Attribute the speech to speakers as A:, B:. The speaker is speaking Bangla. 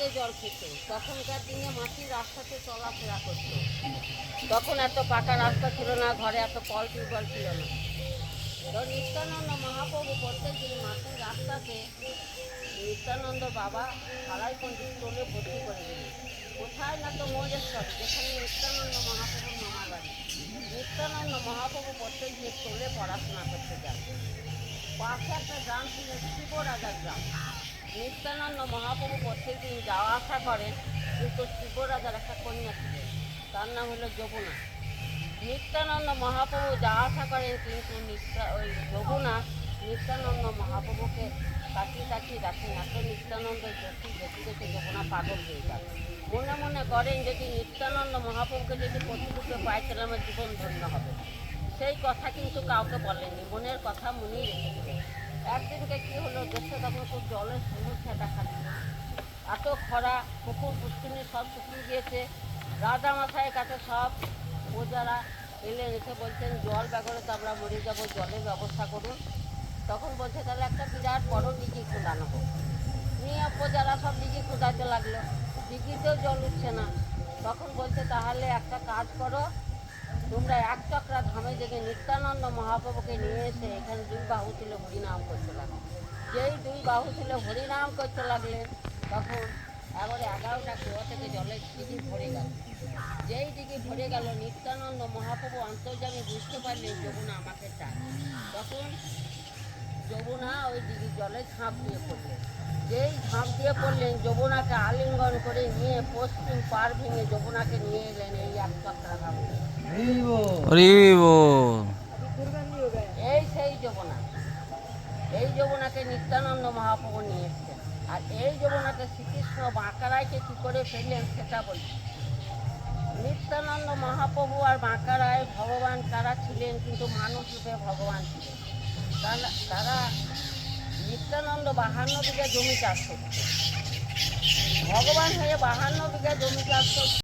A: থেকে জল খেত। তখনকার দিনে মাটির রাস্তাতে চলাফেরা করতো। তখন এত পাকা রাস্তা ছিল না, ঘরে এত কল টিউবওয়েল ছিল না। তো নিত্যানন্দ মহাপ্রভু প্রত্যেক দিন মাটির রাস্তাতে নিত্যানন্দ বাবা হারাই পন্ডিত টোলে ভর্তি করে দিলেন। কোথায় না তো মজেশ্বর যেখানে নিত্যানন্দ মহাপ্রভুর মামা বাড়ি নিত্যানন্দ মহাপ্রভু প্রত্যেক দিন টোলে পড়াশোনা করতে যান। পাশে একটা গ্রাম ছিল শিব রাজার গ্রাম। নিত্যানন্দ মহাপ্রভু প্রত্যেক দিন যাওয়া আসা করেন কিন্তু শিবরাজার একটা কন্যা ছিলেন তার নাম হলো যমুনা। নিত্যানন্দ মহাপ্রভু যাওয়া আসা করেন, কিন্তু নিত্যা, ওই যমুনা নিত্যানন্দ মহাপ্রভুকে তাকিয়ে তাকিয়ে রাখেন এত নিত্যানন্দ জ্যোতি দেখে দেখে যমুনা পাগল হয়ে গেল মনে মনে করেন যদি নিত্যানন্দ মহাপ্রভুকে যদি প্রতিরূপে পাই তাহলে আমার জীবন ধন্য হবে। সেই কথা কিন্তু কাউকে বলেননি। মনের কথা মনেই রেখেছিলেন একদিনকে দেশে তখন খুব জলের সমস্যা দেখা দিল এত খরা পুকুর পুষ্কিনি সব শুকিয়ে গিয়েছে রাজা মাথায় কাছে সব প্রজারা এলেন এসে বলছেন জল ব্যাগরে তো আমরা মরে যাব জলের ব্যবস্থা করুন তখন বলছে তাহলে একটা বিরাট বড় দিঘি খোঁড়ানো হোক নিয়ে প্রজারা সব দিঘি খোঁড়াতে লাগল দিঘিতেও জল উঠছে না তখন বলছে তাহলে একটা কাজ করো তোমরা এক চক্রা ধামে থেকে নিত্যানন্দ মহাপ্রভুকে নিয়ে এসে এখানে দুই বাহু ছিল হরিনাম করতে দুই বাহু ছিল হরিনাম করতে লাগলেন তখন এবারে এগারোটা কুয়া থেকে জলের দিঘি ভরে গেল। যেই দিঘি ভরে গেল, নিত্যানন্দ মহাপ্রভু অন্তর্জামী বুঝতে পারলেন যমুনা আমাকে চায়। তখন যমুনা ওই দিঘি জলে ঝাঁপ দিয়ে পড়লেন যেই ঝাঁপ দিয়ে পড়লেন, যমুনাকে আলিঙ্গন করে নিয়ে পশ্চিম পার ভেঙে যমুনাকে নিয়ে এলেন এই এক চক্রা এই যমুনাকে নিত্যানন্দ মহাপ্রভু নিয়ে এসছেন। আর এই যমুনাকে শ্রীকৃষ্ণ বাঁকারাইকে কী করে ফেললেন সেটা বলছি নিত্যানন্দ মহাপ্রভু আর বাঁকারায় ভগবান তারা ছিলেন, কিন্তু মানুষ রূপে ভগবান ছিলেন। তারা তারা নিত্যানন্দ বাহান্ন বিঘা জমি চাষ করছে ভগবান হয়ে বাহান্ন বিঘা জমি চাষ করছে